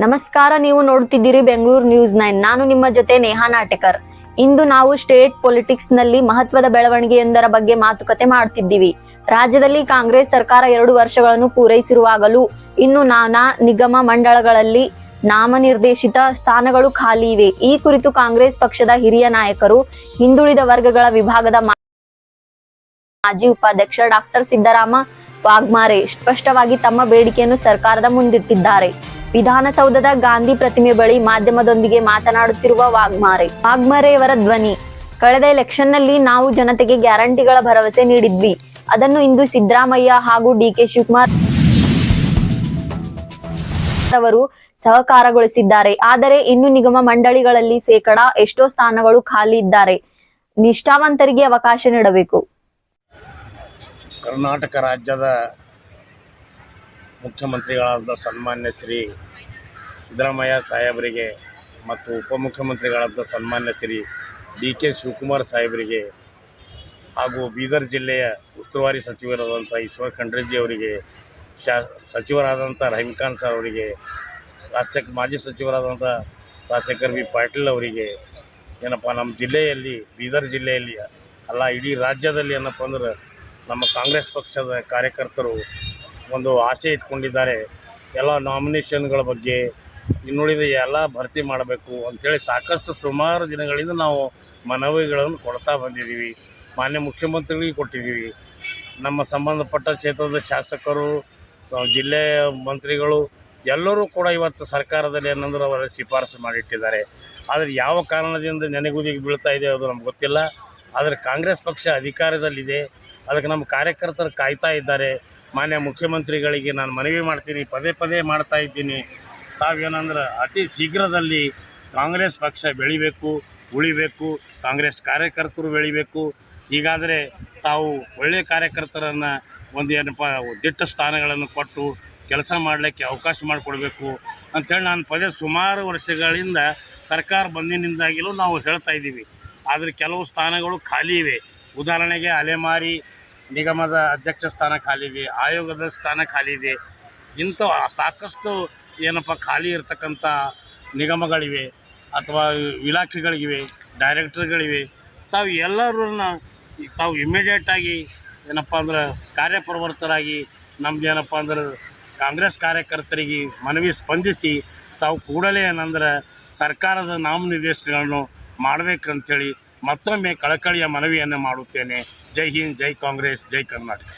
ನಮಸ್ಕಾರ, ನೀವು ನೋಡ್ತಿದ್ದೀರಿ Bengaluru news nine. ನಾನು ನಿಮ್ಮ ಜೊತೆ ನೇಹಾ ನಾಟಕರ್. ಇಂದು ನಾವು ಸ್ಟೇಟ್ ಪೊಲಿಟಿಕ್ಸ್ನಲ್ಲಿ ಮಹತ್ವದ ಬೆಳವಣಿಗೆಯೊಂದರ ಬಗ್ಗೆ ಮಾತುಕತೆ ಮಾಡ್ತಿದ್ದೀವಿ. ರಾಜ್ಯದಲ್ಲಿ ಕಾಂಗ್ರೆಸ್ ಸರ್ಕಾರ ಎರಡು ವರ್ಷಗಳನ್ನು ಪೂರೈಸಿರುವಾಗಲೂ ಇನ್ನು ನಾನಾ ನಿಗಮ ಮಂಡಳಗಳಲ್ಲಿ ನಾಮನಿರ್ದೇಶಿತ ಸ್ಥಾನಗಳು ಖಾಲಿ ಇವೆ. ಈ ಕುರಿತು ಕಾಂಗ್ರೆಸ್ ಪಕ್ಷದ ಹಿರಿಯ ನಾಯಕರು, ಹಿಂದುಳಿದ ವರ್ಗಗಳ ವಿಭಾಗದ ಮಾಜಿ ಉಪಾಧ್ಯಕ್ಷ ಡಾಕ್ಟರ್ ಸಿದ್ದರಾಮ ವಾಗ್ಮಾರೆ ಸ್ಪಷ್ಟವಾಗಿ ತಮ್ಮ ಬೇಡಿಕೆಯನ್ನು ಸರ್ಕಾರದ ಮುಂದಿಟ್ಟಿದ್ದಾರೆ. ವಿಧಾನಸೌಧದ ಗಾಂಧಿ ಪ್ರತಿಮೆ ಬಳಿ ಮಾಧ್ಯಮದೊಂದಿಗೆ ಮಾತನಾಡುತ್ತಿರುವ ವಾಗ್ಮಾರೆ. ವಾಗ್ಮಾರೆಯವರ ಧ್ವನಿ. ಕಳೆದ ಎಲೆಕ್ಷನ್ನಲ್ಲಿ ನಾವು ಜನತೆಗೆ ಗ್ಯಾರಂಟಿಗಳ ಭರವಸೆ ನೀಡಿದ್ವಿ. ಅದನ್ನು ಇಂದು ಸಿದ್ದರಾಮಯ್ಯ ಹಾಗೂ ಡಿ ಕೆ ಶಿವಕುಮಾರ್ ಅವರು ಸಹಕಾರಗೊಳಿಸಿದ್ದಾರೆ. ಆದರೆ ಇನ್ನು ನಿಗಮ ಮಂಡಳಿಗಳಲ್ಲಿ ಶೇಕಡ ಎಷ್ಟೋ ಸ್ಥಾನಗಳು ಖಾಲಿ ಇದ್ದಾರೆ. ನಿಷ್ಠಾವಂತರಿಗೆ ಅವಕಾಶ ನೀಡಬೇಕು. ಕರ್ನಾಟಕ ರಾಜ್ಯದ ಮುಖ್ಯಮಂತ್ರಿಗಳಾದ ಸನ್ಮಾನ್ಯ ಶ್ರೀ ಸಿದ್ದರಾಮಯ್ಯ ಸಾಹೇಬರಿಗೆ ಮತ್ತು ಉಪಮುಖ್ಯಮಂತ್ರಿಗಳಾದ ಸನ್ಮಾನ್ಯ ಶ್ರೀ ಡಿ ಕೆ ಶಿವಕುಮಾರ್ ಸಾಹೇಬರಿಗೆ ಹಾಗೂ ಬೀದರ್ ಜಿಲ್ಲೆಯ ಉಸ್ತುವಾರಿ ಸಚಿವರಾದಂಥ ಈಶ್ವರ್ ಖಂಡ್ರೆಜ್ಜಿ ಅವರಿಗೆ, ಶಾ ಸಚಿವರಾದಂಥ ರಹೀಮ್ಖಾನ್ ಸರ್ ಅವರಿಗೆ ರಾಜಶೇಖರ್ ಮಾಜಿ ಸಚಿವರಾದಂಥ ರಾಜಶೇಖರ್ ಬಿ ಪಾಟೀಲ್ ಅವರಿಗೆ, ಏನಪ್ಪ ನಮ್ಮ ಜಿಲ್ಲೆಯಲ್ಲಿ, ಬೀದರ್ ಜಿಲ್ಲೆಯಲ್ಲಿ ಅಲ್ಲ, ಇಡೀ ರಾಜ್ಯದಲ್ಲಿ ಏನಪ್ಪ ಅಂದ್ರೆ ನಮ್ಮ ಕಾಂಗ್ರೆಸ್ ಪಕ್ಷದ ಕಾರ್ಯಕರ್ತರು ಒಂದು ಆಸೆ ಇಟ್ಕೊಂಡಿದ್ದಾರೆ. ಎಲ್ಲ ನಾಮಿನೇಷನ್ಗಳ ಬಗ್ಗೆ ಇನ್ನುಳಿದ ಎಲ್ಲ ಭರ್ತಿ ಮಾಡಬೇಕು ಅಂಥೇಳಿ ಸಾಕಷ್ಟು ಸುಮಾರು ದಿನಗಳಿಂದ ನಾವು ಮನವಿಗಳನ್ನು ಕೊಡ್ತಾ ಬಂದಿದ್ದೀವಿ. ಮಾನ್ಯ ಮುಖ್ಯಮಂತ್ರಿಗಳಿಗೆ ಕೊಟ್ಟಿದ್ದೀವಿ. ನಮ್ಮ ಸಂಬಂಧಪಟ್ಟ ಕ್ಷೇತ್ರದ ಶಾಸಕರು ಜಿಲ್ಲೆ ಜಿಲ್ಲೆಯ ಮಂತ್ರಿಗಳು ಎಲ್ಲರೂ ಕೂಡ ಇವತ್ತು ಸರ್ಕಾರದಲ್ಲಿ ಏನಂದ್ರೆ ಅವರ ಶಿಫಾರಸು ಮಾಡಿಟ್ಟಿದ್ದಾರೆ. ಆದರೆ ಯಾವ ಕಾರಣದಿಂದ ನೆನೆಗುದಿಗೆ ಬೀಳ್ತಾ ಇದೆ ಅದು ನಮ್ಗೆ ಗೊತ್ತಿಲ್ಲ. ಆದರೆ ಕಾಂಗ್ರೆಸ್ ಪಕ್ಷ ಅಧಿಕಾರದಲ್ಲಿದೆ. ಅದಕ್ಕೆ ನಮ್ಮ ಕಾರ್ಯಕರ್ತರು ಕಾಯ್ತಾ ಇದ್ದಾರೆ. ಮಾನ್ಯ ಮುಖ್ಯಮಂತ್ರಿಗಳಿಗೆ ನಾನು ಮನವಿ ಮಾಡ್ತೀನಿ, ಪದೇ ಪದೇ ಮಾಡ್ತಾ ಇದ್ದೀನಿ. ತಾವೇನಂದ್ರೆ ಅತಿ ಶೀಘ್ರದಲ್ಲಿ ಕಾಂಗ್ರೆಸ್ ಪಕ್ಷ ಬೆಳಿಬೇಕು, ಉಳಿಬೇಕು, ಕಾಂಗ್ರೆಸ್ ಕಾರ್ಯಕರ್ತರು ಬೆಳಿಬೇಕು. ಹೀಗಾದರೆ ತಾವು ಒಳ್ಳೆಯ ಕಾರ್ಯಕರ್ತರನ್ನು ಒಂದು ಏನಪ್ಪ, ದಿಟ್ಟ ಸ್ಥಾನಗಳನ್ನು ಕೊಟ್ಟು ಕೆಲಸ ಮಾಡಲಿಕ್ಕೆ ಅವಕಾಶ ಮಾಡಿಕೊಡ್ಬೇಕು ಅಂಥೇಳಿ ನಾನು ಪದೇ ಸುಮಾರು ವರ್ಷಗಳಿಂದ ಸರ್ಕಾರ ಬಂದಿನಿಂದಾಗಿಲೂ ನಾವು ಹೇಳ್ತಾ ಇದ್ದೀವಿ. ಆದರೆ ಕೆಲವು ಸ್ಥಾನಗಳು ಖಾಲಿ ಇವೆ. ಉದಾಹರಣೆಗೆ ಅಲೆಮಾರಿ ನಿಗಮದ ಅಧ್ಯಕ್ಷ ಸ್ಥಾನ ಖಾಲಿ ಇದೆ, ಆಯೋಗದ ಸ್ಥಾನ ಖಾಲಿ ಇದೆ. ಇಂಥ ಸಾಕಷ್ಟು ಏನಪ್ಪ, ಖಾಲಿ ಇರತಕ್ಕಂಥ ನಿಗಮಗಳಿವೆ ಅಥವಾ ಇಲಾಖೆಗಳಿವೆ, ಡೈರೆಕ್ಟರ್ಗಳಿವೆ, ತಾವು ಎಲ್ಲರನ್ನ ತಾವು ಇಮ್ಮಿಡಿಯೇಟಾಗಿ ಏನಪ್ಪ ಅಂದ್ರೆ ಕಾರ್ಯಪ್ರವರ್ತರಾಗಿ ನಮ್ದು ಏನಪ್ಪ ಅಂದ್ರೆ ಕಾಂಗ್ರೆಸ್ ಕಾರ್ಯಕರ್ತರಿಗೆ ಮನವಿ ಸ್ಪಂದಿಸಿ ತಾವು ಕೂಡಲೇ ಏನಂದ್ರೆ ಸರ್ಕಾರದ ನಾಮನಿರ್ದೇಶನಗಳನ್ನು ಮಾಡಬೇಕಂತೇಳಿ ಮತ್ತೊಮ್ಮೆ ಕಳಕಳಿಯ ಮನವಿಯನ್ನು ಮಾಡುತ್ತೇನೆ. ಜೈ ಹಿಂದ್, ಜೈ ಕಾಂಗ್ರೆಸ್, ಜೈ ಕರ್ನಾಟಕ.